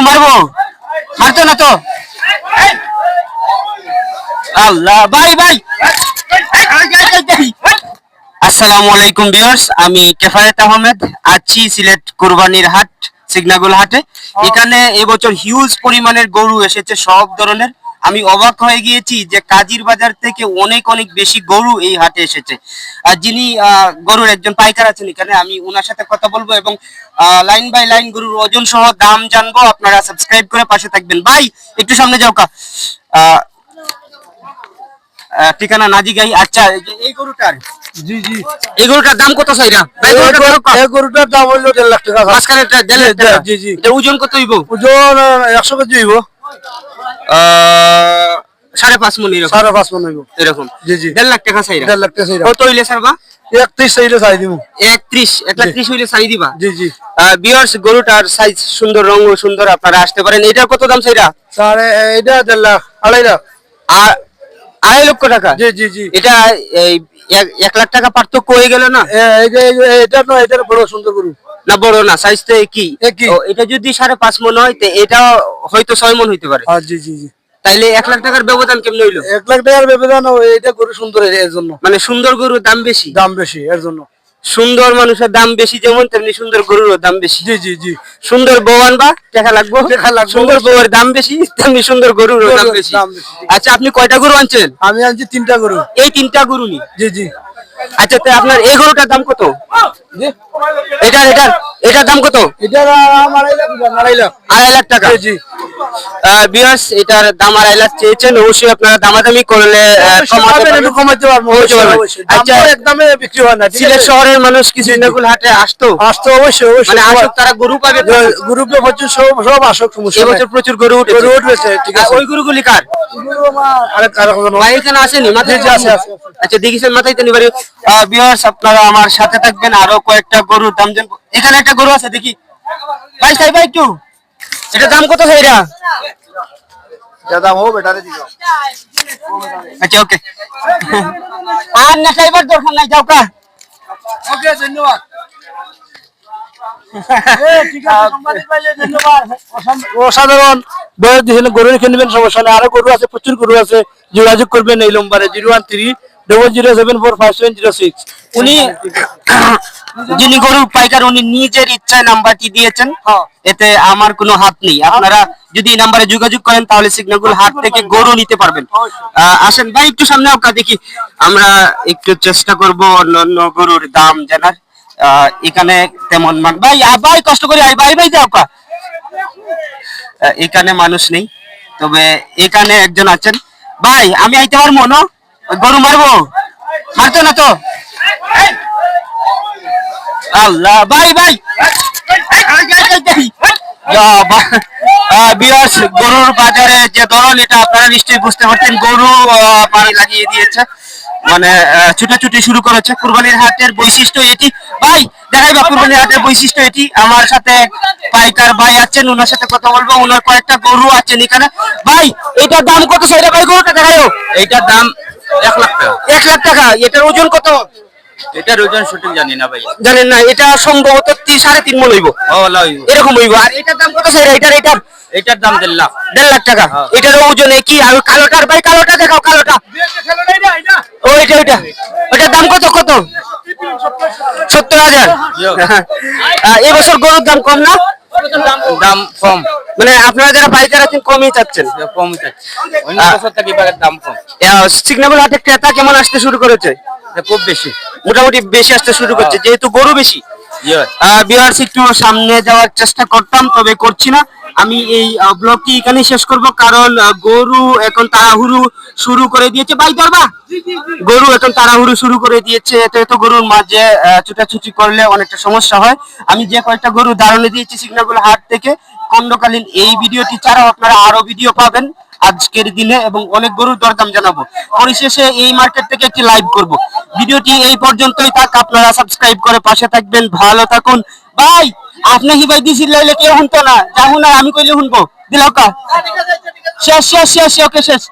একটু মারবো? মারতো না তো? আল্লাহ ভাই ভাই! আসসালামু আলাইকুম ভিউয়ার্স আমি কেফায়েত আহমেদ আছি সিলেট কুরবানির হাট সিগনাগুল হাটে। এখানে এবছর হিউজ পরিমাণের গরু এসেছে সব ধরনের। আমি অবাক হয়ে গিয়েছি যে কাজির বাজার থেকে অনেক অনেক বেশি গরু এই হাটে এসেছে। আর যিনি গরুর একজন পাইকার আছেন এখানে আমি ওনার সাথে কথা বলব এবং লাইন বাই লাইন গরুর ওজন সহ দাম জানব। আপনারা সাবস্ক্রাইব করে পাশে থাকবেন। ভাই একটু সামনে যাও কা। ঠিকানা নাজি গাই। আচ্ছা এই গরুটার? জি জি। এই গরুটার দাম কত চাইরা? এই গরুটার দাম হইল দেড় লাখ টাকা। মাঝখানে একটা দেড় লাখ টাকা। জি, জি। ওজন কত হইব? ওজন একশো কেজি হইব। সাড়ে পাঁচ মন এরকম। সাড়ে পাঁচ মন হইব। এরকম। জি জি। দেড় লাখ টাকা চাইরা। দেড় লাখ টাকা চাইরা। কত হইলে স্যার একত্রিশ চাইলে চাই দিব একত্রিশ। এক লাখ ত্রিশ হইলে চাই দিবা? জি জি। বিয়ার্স গরুটার সাইজ সুন্দর রঙ সুন্দর আপনারা আসতে পারেন। এটার কত দাম চাইরা? সাড়ে এটা দেড় লাখ আড়াই লাখ। আর আড়াই লক্ষ টাকা? জি জি জি। এটা এই এক- লাখ টাকা পার্থক্য হয়ে গেল না? এটা নয় এটা বড় সুন্দর গরু। না বড় না একই। এটা যদি সাড়ে পাঁচ মন হয় তো এটা হয়তো ছয় মন হইতে পারে। জি জি জি। তাইলে এক লাখ টাকার ব্যবধান কেমন হইল? এক লাখ টাকার ব্যবধান এটা গরু সুন্দর এর- জন্য। মানে সুন্দর গরুর দাম বেশি? দাম বেশি এর জন্য। সুন্দর মানুষের দাম বেশি যেমন তেমনি সুন্দর গরুরও দাম বেশি। জি জি জি। সুন্দর বউ আনবা টাকা লাগবো। সুন্দর বউয়ের দাম বেশি তেমনি সুন্দর গরুরও দাম গরুর বেশি। দাম বেশি। আচ্ছা আপনি কয়টা গরু আনছেন? আমি আনছি তিনটা গরু। এই তিনটা গরু নি? জি জি। আচ্ছা তো আপনার এই গরুটার দাম কত? এটা এটার এটার? এটার দাম কত? এটার দাম আড়াই লাখ আড়াই লাখ। টাকা। জি জি বিয়াস এটার দাম আড়াই লাখ চেয়েছেন। অবশ্যই আপনারা দামাদামি করলে কমাতে পাবেন, পারবেন। একটু কমাতে পারব কমাতে পারবেন। অবশ্যই। আচ্ছা একদমে বিক্রি হয় না সিলেট শহরের মানুষ কি সিন্নাকুল হাটে আসতো? আসতো অবশ্যই অবশ্যই। মানে আসুক তারা গরু পাবে? প্রচুর। সব সব আসক সমস্যা এবছর প্রচুর গরু উঠেছে। গরু উঠেছে, ঠিক আছে। ওই গরুগুলি কার? আরেক আরেক কোনো ভাই এখানে আসেনি মাথায় আছে। আচ্ছা দেখিছেন মাথায় তো নিবারি বিয়ার্স আপনারা আমার সাথে থাকবেন। আরও কয়েকটা গরুর দাম জানব। এখানে একটা গরু আছে দেখি। ভাই সাই ভাই একটু। এটা দাম কত সাইরা দাদা ও বেটারে দিও আচ্ছা ওকে। আর না সাইবার দরকার নাই যাও কা। ওকে ধন্যবাদ। অসাধারণ বয়স গরু রেখে নেবেন সমস্যা নেই। আরও গরু আছে প্রচুর গরু আছে। যোগাযোগ করবেন এই নম্বরে zero one three double zero seven four five seven zero six উনি যিনি গরুর পাইকার উনি নিজের ইচ্ছায় নাম্বারটি দিয়েছেন। হ্যাঁ। এতে আমার কোনো হাত নেই। আপনারা যদি নাম্বারে যোগাযোগ করেন তাহলে হাট থেকে গরু নিতে পারবেন। আসেন ভাই একটু সামনে আপনার দেখি। আমরা একটু চেষ্টা করব অন্যান্য গরুর দাম জানার। এখানে তেমন মান ভাই ভাই কষ্ট করে আই ভাই ভাই যাও এখানে মানুষ নেই তবে এখানে একজন আছেন। ভাই আমি আইতে পারব না? গরু মারবো? মারতো না তো? আল্লাহ, ভাই ভাই। গরুর বাজারে যে ধরন, এটা আপনারা নিশ্চয়ই বুঝতে পারছেন, গরু পানি লাগিয়ে দিয়েছে। মানে ছুটাছুটি শুরু করেছে। কুরবানির হাটের বৈশিষ্ট্য এটি। ভাই দেখাই বা কুরবানির হাটের বৈশিষ্ট্য এটি। আমার সাথে পাইকার ভাই আছেন ওনার সাথে কথা বলব। ওনার কয়েকটা গরু আছেন এখানে। ভাই, এটার দাম কত? সেটা ভাই গরুটা দেখাইও। এইটার দাম এক লাখ টাকা। এক লাখ টাকা এটার ওজন কত? এটার ওজন শুটিং জানি না ভাই। জানেন না এটা সম্ভবত সাড়ে তিন মন হইব। এরকম হইব। আর এটার দাম কত স্যার? এটার এটার? এটার দাম দেড় লাখ। দেড় লাখ টাকা। এটার ওজনে কি আর কালোটার ভাই কালোটা দেখাও কালোটা। ও এটা ওইটা ওটার দাম কত কত? সত্তর হাজার। আহ, এবছর গরুর দাম কম না? দাম? কম। মানে আপনারা যারা পাইকার আছেন কমই চাচ্ছেন। কম থাকছে অন্য বছর থেকে এবার দাম কম। সিগনাবল হাটে ক্রেতা কেমন আসতে শুরু করেছে? খুব বেশি। মোটামুটি বেশি আসতে শুরু করছে যেহেতু গরু বেশি। ইয়ে। সামনে যাওয়ার চেষ্টা করতাম, তবে করছি না। আমি এই ব্লগটি এখানে শেষ করব, কারণ গরু এখন তাড়াহুড়ু শুরু করে দিয়েছে। ভাই ধরবা গরু এখন তাড়াহুড়ু শুরু করে দিয়েছে। এত এত গরুর মাঝে ছুটাছুটি করলে অনেকটা সমস্যা হয়। আমি যে কয়েকটা গরু দাঁড়ানো দিয়েছি সিগনাগুলো হাট থেকে খণ্ডকালীন এই ভিডিওটি ছাড়াও আপনারা আরও ভিডিও পাবেন। আজকের দিনে এবং অনেক গরুর দরদাম জানাব। পরিশেষে এই মার্কেট থেকে একটি লাইভ করব। ভিডিওটি এই পর্যন্তই থাক, আপনারা সাবস্ক্রাইব করে পাশে থাকবেন, ভালো থাকুন। ভাই, আপনি কি ভাই দিছি লাইলে কেউ শুনতো না? যাব না, আমি কইলে শুনব। দিলাও কা? শেষ শেষ শেষ, ওকে, শেষ।